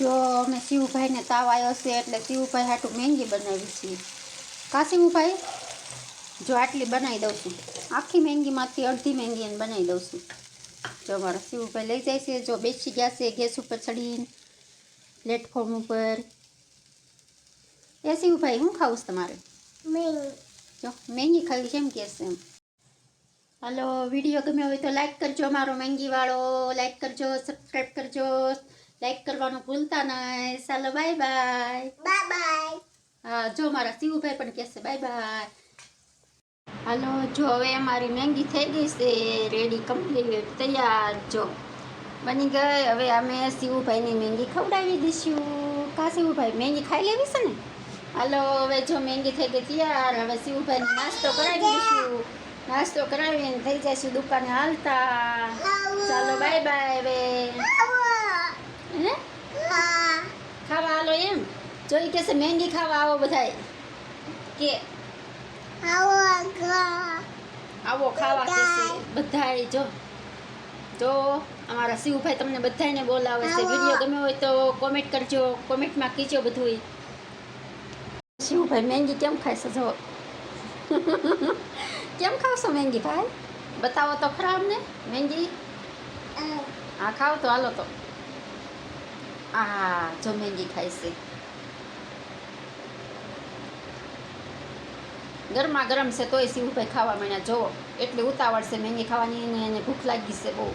જો અમે શિવભાઈને તાવ આવ્યો છે એટલે શિવભાઈ હાટું મહેંગી બનાવી છીએ કા શિવભાઈ? જો આટલી બનાવી દઉં છું. આખી મહેંગીમાંથી અડધી મહેંગી એને બનાવી દઉં છું. જો મારા શિવભાઈ લઈ જાય છે. જો બેસી ગયા છે ગેસ ઉપર ચડીને પ્લેટફોર્મ ઉપર. એ શિવભાઈ શું ખાવું છે તમારે? જો મહેંગી ખાવી છે એમ કે છે એમ? હાલો વીડિયો ગમ્યો હોય તો લાઈક કરજો મારો મહેંગીવાળો લાઈક કરજો સબસ્ક્રાઈબ કરજો. લાઈક કરવાનું ભૂલતા નહીં ચાલો બાય બાય બાય બાય હા જો મારા શિવભાઈ પણ કહેશે બાય બાય હાલો જો હવે અમારી મહેંગી થઈ ગઈ છે. રેડી કમ્પ્લીટ તૈયાર. જો બની ગઈ. હવે અમે શિવભાઈની મેંગી ખવડાવી દઈશું. કા શિવભાઈ મેંગી ખાઈ લેવી છે ને? હાલો હવે જો મેંગી થઈ ગઈ તૈયાર હવે શિવભાઈને નાસ્તો કરાવી દઈશું. નાસ્તો કરાવીને થઈ જઈશું દુકાને હાલતા. ચાલો બાય બાય હવે હે ખાવા હાલો એમ જોઈ એ કહેશે મહેંદી ખાવા આવો બધાય. કે આવો ખાવા કહેશે બધા બધાય જો. જો અમારા શિવભાઈ તમને બધાને બોલાવે છે. વીડિયો ગમ્યો હોય તો કોમેન્ટ કરજો કોમેન્ટમાં કીજો બધું શિવભાઈ મહેંદી કેમ ખાઈશો? જો. કેમ ખાવશો મહેંદી ભાઈ? બતાવો તો ખરા અમને મહેંદી હા. ખાવ તો હાલો તો. આ જો મહેંદી ખાય ગરમા ગરમ છે તોય શિવભાઈ ખાવા માંડ્યા. જોવો એટલી ઉતાવળ છે, મેંગી ખાવાની એને ભૂખ લાગી છે બહુ.